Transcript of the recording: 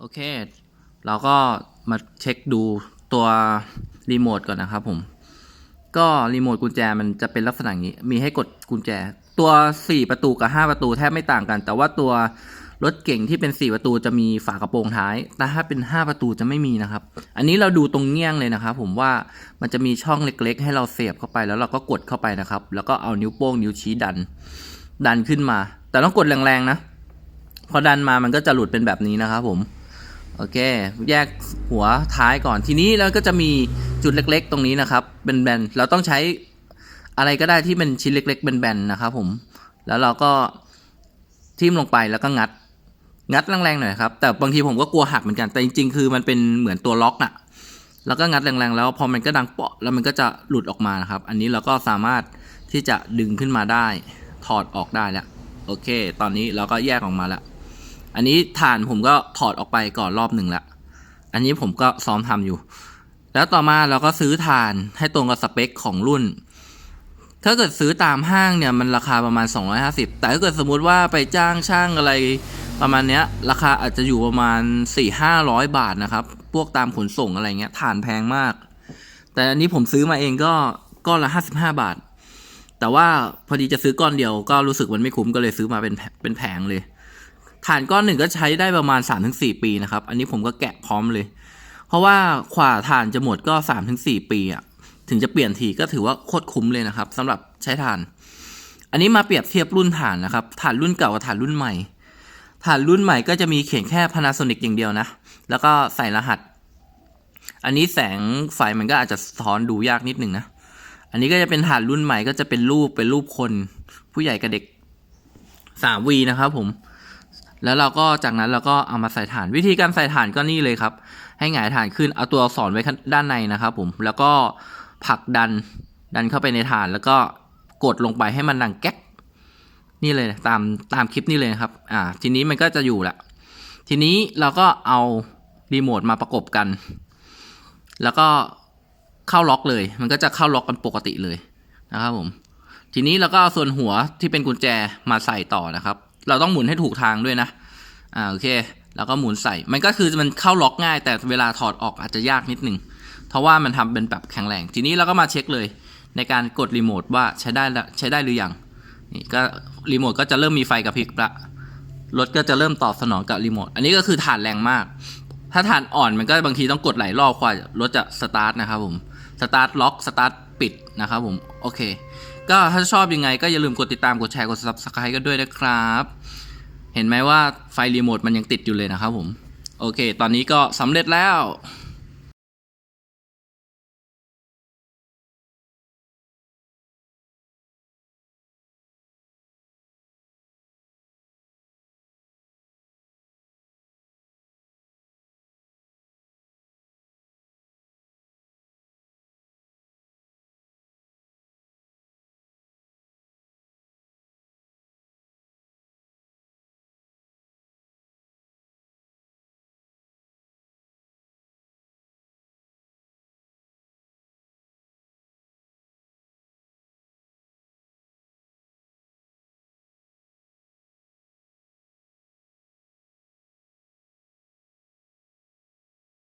โอเค เราก็มาเช็คดูตัวรีโมทก่อนนะครับผม ก็รีโมทกุญแจมันจะเป็นลักษณะนี้ มีให้กดกุญแจ ตัว 4 ประตูกับ 5 ประตูแทบไม่ต่างกัน แต่ว่าตัวรถเก่งที่เป็น 4 ประตูจะมีฝากระโปรงท้าย แต่ถ้าเป็น 5 ประตูจะไม่มีนะครับ อันนี้เราดูตรงเงี้ยงเลยนะครับผมว่ามันจะมีช่องเล็กๆ ให้เราเสียบเข้าไปแล้วเราก็กดเข้าไปนะครับ แล้วก็เอานิ้วโป้งนิ้วชี้ดัน ดันขึ้นมา แต่ต้องกดแรงๆนะ พอดันมามันก็จะหลุดเป็นแบบนี้นะครับผม โอเค แยกหัวท้ายก่อนทีนี้เราก็จะมีจุดเล็ก ๆ ตรงนี้นะครับเป็นแบนเราต้องใช้อะไรก็ได้ที่เป็นชิ้นเล็กๆเป็นแบนนะครับผมแล้วเราก็ทิ่มลงไปแล้วก็งัด งัดแรงๆหน่อยครับ แต่บางทีผมก็กลัวหักเหมือนกันแต่จริง ๆ คือมันเป็นเหมือนตัวล็อกอะแล้วก็งัดแรงๆ แล้วพอมันก็ดังเปาะแล้วมันก็จะหลุดออกมานะครับ อันนี้เราก็สามารถที่จะดึงขึ้นมาได้ ถอดออกได้แล้วโอเค ตอนนี้เราก็แยกออกมาแล้ว อันนี้ฐานผมก็ถอดออกไปก่อนรอบหนึ่งละ อันนี้ผมก็ซ้อมทำอยู่ แล้วต่อมาเราก็ซื้อฐานให้ตรงกับสเปคของรุ่น ถ้าเกิดซื้อตามห้างเนี่ยมันราคาประมาณ 250 แต่ถ้าเกิดสมมุติว่าไปจ้างช่างอะไรประมาณเนี้ย ราคาอาจจะอยู่ประมาณ 4-500 บาทนะครับ พวกตามขนส่งอะไรเงี้ยฐานแพงมาก แต่อันนี้ผมซื้อมาเองก็ก้อนละ 55 บาท แต่ว่าพอดีจะซื้อก้อนเดียวก็รู้สึกมันไม่คุ้มก็เลยซื้อมาเป็นเป็นแผงเลย ฐานก้อนหนึ่งก็ใช้ได้ประมาณ 3-4 ปีนะครับ อันนี้ผมก็แกะพร้อมเลย เพราะว่าขวาฐานจะหมดก็ 3-4 ปีอะถึงจะเปลี่ยนทีก็ถือว่าโคตรคุ้มเลยนะครับสำหรับใช้ฐาน อันนี้มาเปรียบเทียบรุ่นฐานนะครับฐานรุ่นเก่ากับฐานรุ่นใหม่ฐานรุ่นใหม่ก็จะมีเขียนแค่ Panasonic อย่างเดียวนะ แล้วก็ใส่รหัส อันนี้แสงไฟมันก็อาจจะสะท้อนดูยากนิดหนึ่งนะ อันนี้ก็จะเป็นฐานรุ่นใหม่ก็จะเป็นรูปเป็นรูปคน ผู้ใหญ่กับเด็ก 3V นะครับผม แล้วเราก็จากนั้นเราก็เอามาใส่ฐาน วิธีการใส่ฐานก็นี่เลยครับ ให้หงายฐานขึ้นเอาตัวอักษรไว้ด้านในนะครับผมแล้วก็ผลักดันดันเข้าไปในฐาน แล้วก็กดลงไปให้มันดังแก๊กนี่เลยตามตามคลิปนี่เลยครับอ่าทีนี้มันก็จะอยู่ละทีนี้เราก็เอารีโมทมาประกบกัน แล้วก็เข้าล็อกเลย มันก็จะเข้าล็อกกันปกติเลยนะครับผมทีนี้เราก็เอาส่วนหัวที่เป็นกุญแจมาใส่ต่อนะครับ เราต้องหมุนให้ถูกทางด้วยนะ อ่าโอเค แล้วก็หมุนใส่ มันก็คือมันเข้าล็อกง่าย แต่เวลาถอดออกอาจจะยากนิดนึง เพราะว่ามันทำเป็นแบบแข็งแรง ทีนี้เราก็มาเช็คเลย ในการกดรีโมทว่าใช้ได้ใช้ได้หรือยัง นี่ก็รีโมทก็จะเริ่มมีไฟกระพริบละ รถก็จะเริ่มตอบสนองกับรีโมท อันนี้ก็คือฐานแรงมาก ถ้าฐานอ่อนมันก็บางทีต้องกดหลายรอบกว่ารถจะสตาร์ทนะครับผม สตาร์ทล็อกสตาร์ทปิดนะครับผม โอเค ก็ถ้าชอบยังไงก็อย่าลืมกดติดตามกดแชร์กด subscribe กันด้วยนะครับ เห็นไหมว่าไฟรีโมทมันยังติดอยู่เลยนะครับผม โอเค ตอนนี้ก็สำเร็จแล้ว